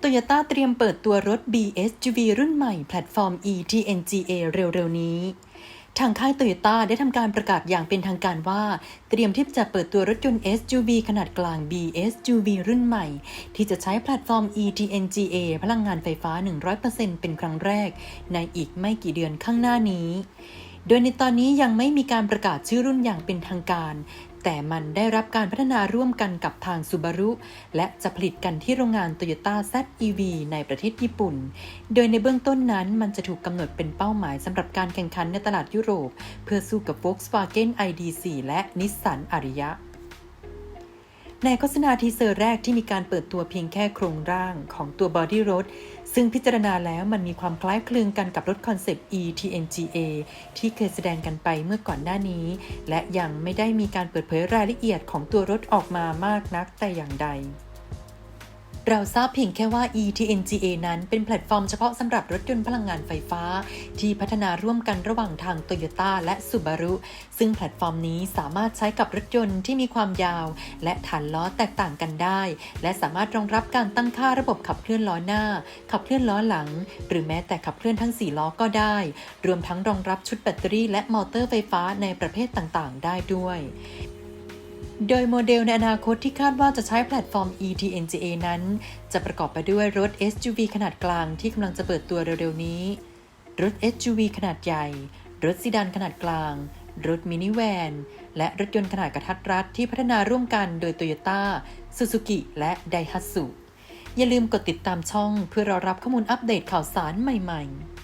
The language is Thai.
โตโยต้าเตรียมเปิดตัวรถ BSUV รุ่นใหม่แพลตฟอร์ม eTNGA เร็วๆ นี้ ทางค่ายโตโยต้าได้ทำการประกาศอย่างเป็นทางการว่า เตรียมที่จะเปิดตัวรถยนต์ SUV ขนาดกลาง BSUV รุ่นใหม่ ที่จะใช้แพลตฟอร์ม eTNGA พลังงานไฟฟ้า 100%เป็นครั้งแรก ในอีกไม่กี่เดือนข้างหน้านี้ โดยในตอนนี้ยังไม่มีการประกาศชื่อรุ่นอย่างเป็นทางการ แต่มันได้รับการพัฒนาร่วมกันกับทางซูบารุและจะผลิตกันที่โรงงาน Toyota ZEV ในประเทศญี่ปุ่น โดยในเบื้องต้นนั้นมันจะถูกกำหนดเป็นเป้าหมายสำหรับการแข่งขันในตลาดยุโรป เพื่อสู้กับ Volkswagen ID.4 และ Nissan Ariya ในโฆษณาทีเซอร์แรกที่มีการเปิดตัวเพียงแค่โครงร่างของตัวบอดี้รถซึ่งพิจารณาแล้วมันมีความคล้ายคลึงกันกับรถคอนเซปต์ eTNGA ที่เคยแสดงกันไปเมื่อก่อนหน้านี้ และยังไม่ได้มีการเปิดเผยรายละเอียดของตัวรถออกมามากนักแต่อย่างใด เราทราบเพียงแค่ว่า eTNGA นั้นเป็นแพลตฟอร์มเฉพาะสำหรับรถยนต์พลังงานไฟฟ้า ที่พัฒนาร่วมกันระหว่างทาง Toyota และ Subaru ซึ่งแพลตฟอร์มนี้สามารถใช้กับรถยนต์ที่มีความยาว และฐานล้อแตกต่างกันได้ และสามารถรองรับการตั้งค่าระบบขับเคลื่อนล้อหน้า ขับเคลื่อนล้อหลัง หรือแม้แต่ขับเคลื่อนทั้ง 4 ล้อก็ได้ รวมทั้งรองรับชุดแบตเตอรี่และมอเตอร์ไฟฟ้าในประเภทต่างๆ ได้ด้วย โดยโมเดลในอนาคตที่คาดว่าจะใช้แพลตฟอร์ม eTNGA นั้น จะประกอบไปด้วยรถ SUV ขนาดกลางที่กำลังจะเปิดตัวเร็วๆนี้ รถ SUV ขนาดใหญ่ รถซีดานขนาดกลาง รถมินิแวน และรถยนต์ขนาดกระทัดรัดที่พัฒนาร่วมกันโดย Toyota Suzuki และ Daihatsu อย่าลืมกดติดตามช่องเพื่อรอรับข้อมูลอัปเดตข่าวสารใหม่ ๆ